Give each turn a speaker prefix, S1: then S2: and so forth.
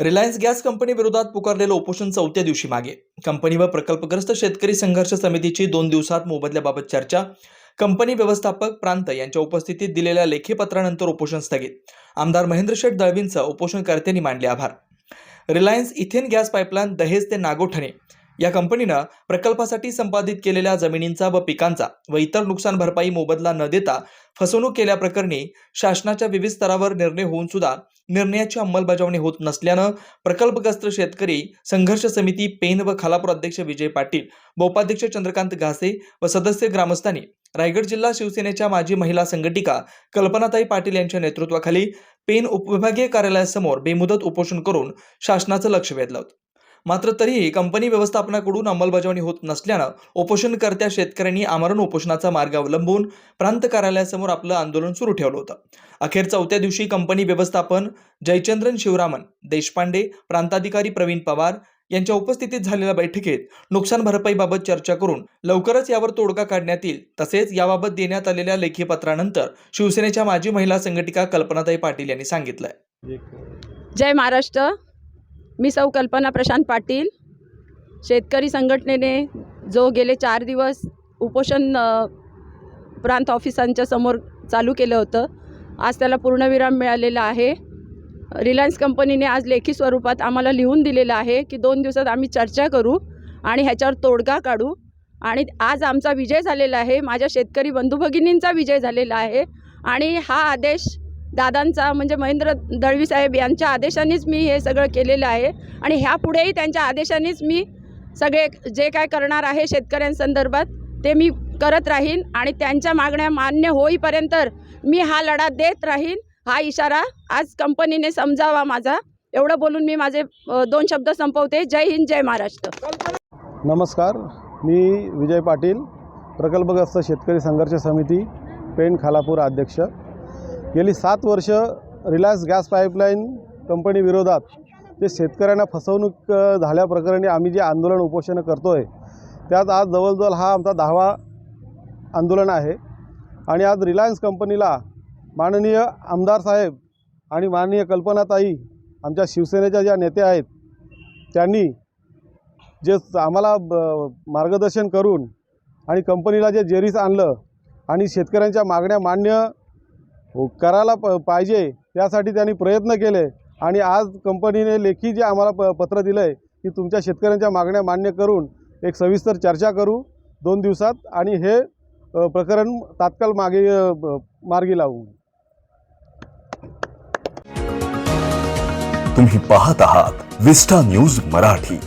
S1: Reliance gas company विरोधात पुकारलेलं उपोषण चौथ्या दिवशी मागे. कंपनी व प्रकल्पग्रस्त शेतकरी संघर्ष समितीची दोन दिवसात मोबदल्याबाबत चर्चा. कंपनी व्यवस्थापक प्रांत यांच्या उपस्थितीत दिलेल्या लेखी पत्रानंतर उपोषण स्थगित. आमदार महेंद्र शेठ दळवींचं उपोषणकर्त्यांनी मांडले आभार. रिलायन्स इथेन गॅस पाईपलाईन दहेज ते नागोठणे या कंपनीनं प्रकल्पासाठी संपादित केलेल्या जमिनींचा व पिकांचा व इतर नुकसान भरपाई मोबदला न देता फसवणूक केल्याप्रकरणी शासनाच्या विविध स्तरावर निर्णय होऊन सुद्धा निर्णयाची अंमलबजावणी होत नसल्यानं प्रकल्पग्रस्त शेतकरी संघर्ष समिती पेन व खालापूर अध्यक्ष विजय पाटील व उपाध्यक्ष चंद्रकांत घासे व सदस्य ग्रामस्थांनी रायगड जिल्हा शिवसेनेच्या माजी महिला संघटिका कल्पनाताई पाटील यांच्या नेतृत्वाखाली पेन उपविभागीय कार्यालयासमोर बेमुदत उपोषण करून शासनाचं लक्ष वेधलं होतं. मात्र तरीही कंपनी व्यवस्थापनाकडून अंमलबजावणी होत नसल्यानं उपोषणकर्त्या शेतकऱ्यांनी आमरण उपोषणाचा मार्ग अवलंबून प्रांत कार्यालयासमोर आपलं आंदोलन सुरू ठेवलं होतं. अखेर चौथ्या दिवशी कंपनी व्यवस्थापन जयचंद्रन शिवरामन देशपांडे प्रांताधिकारी प्रवीण पवार यांच्या उपस्थितीत झालेल्या बैठकीत नुकसान भरपाईबाबत चर्चा करून लवकरच यावर तोडगा काढण्यात येईल तसेच याबाबत देण्यात आलेल्या लेखी पत्रानंतर शिवसेनेच्या माजी महिला संघटिका कल्पनाताई पाटील यांनी सांगितलंय.
S2: जय महाराष्ट्र. मी सौ कल्पना प्रशांत पाटील शेतकरी संघटनेने जो गेले चार दिवस उपोषण प्रांत ऑफिसांच्या समोर चालू केलं होतं आज त्याला पूर्णविराम मिळालेला आहे. रिलायन्स कंपनीने आज लेखी स्वरूपात आम्हाला लिहून दिलेलं आहे की दोन दिवसात आम्ही चर्चा करू आणि ह्याच्यावर तोडगा काढू. आणि आज आमचा विजय झालेला आहे माझ्या शेतकरी बंधू भगिनींचा विजय झालेला आहे. आणि हा आदेश दादांचा म्हणजे महेंद्र दळवी साहेब यांच्या आदेशानेच मी हे सगळं केलेलं आहे. आणि ह्यापुढेही त्यांच्या आदेशानेच मी सगळे जे काय करणार आहे शेतकऱ्यांसंदर्भात ते मी करत राहीन आणि त्यांच्या मागण्या मान्य होईपर्यंत मी हा लढा देत राहीन. हा इशारा आज कंपनीने समजावा माझा. एवढं बोलून मी माझे दोन शब्द संपवते. जय हिंद जय महाराष्ट्र.
S3: नमस्कार. मी विजय पाटील प्रकल्पग्रस्त शेतकरी संघर्ष समिती पेण खालापूर अध्यक्ष. गेली सात वर्ष रिलायन्स गॅस पाईपलाईन कंपनीविरोधात जे शेतकऱ्यांना फसवणूक झाल्याप्रकरणी आम्ही जे आंदोलन उपोषणं करतो आहे त्यात आज जवळजवळ हा आमचा दहावा आंदोलन आहे. आणि आज रिलायन्स कंपनीला माननीय आमदार साहेब आणि माननीय कल्पनाताई आमच्या शिवसेनेच्या ज्या नेत्या आहेत त्यांनी जे आम्हाला ब मार्गदर्शन करून आणि कंपनीला जे जेरीस आणलं आणि शेतकऱ्यांच्या मागण्या मान्य करायला प पाहिजे त्यासाठी त्यांनी प्रयत्न केले. आणि आज कंपनीने लेखी जे आम्हाला प पत्र दिलं आहे की तुमच्या शेतकऱ्यांच्या मागण्या मान्य करून एक सविस्तर चर्चा करू दोन दिवसात आणि हे प्रकरण तात्काळ मागे मार्गी लावू.
S4: तुम्ही पाहत आहात विस्टा न्यूज मराठी.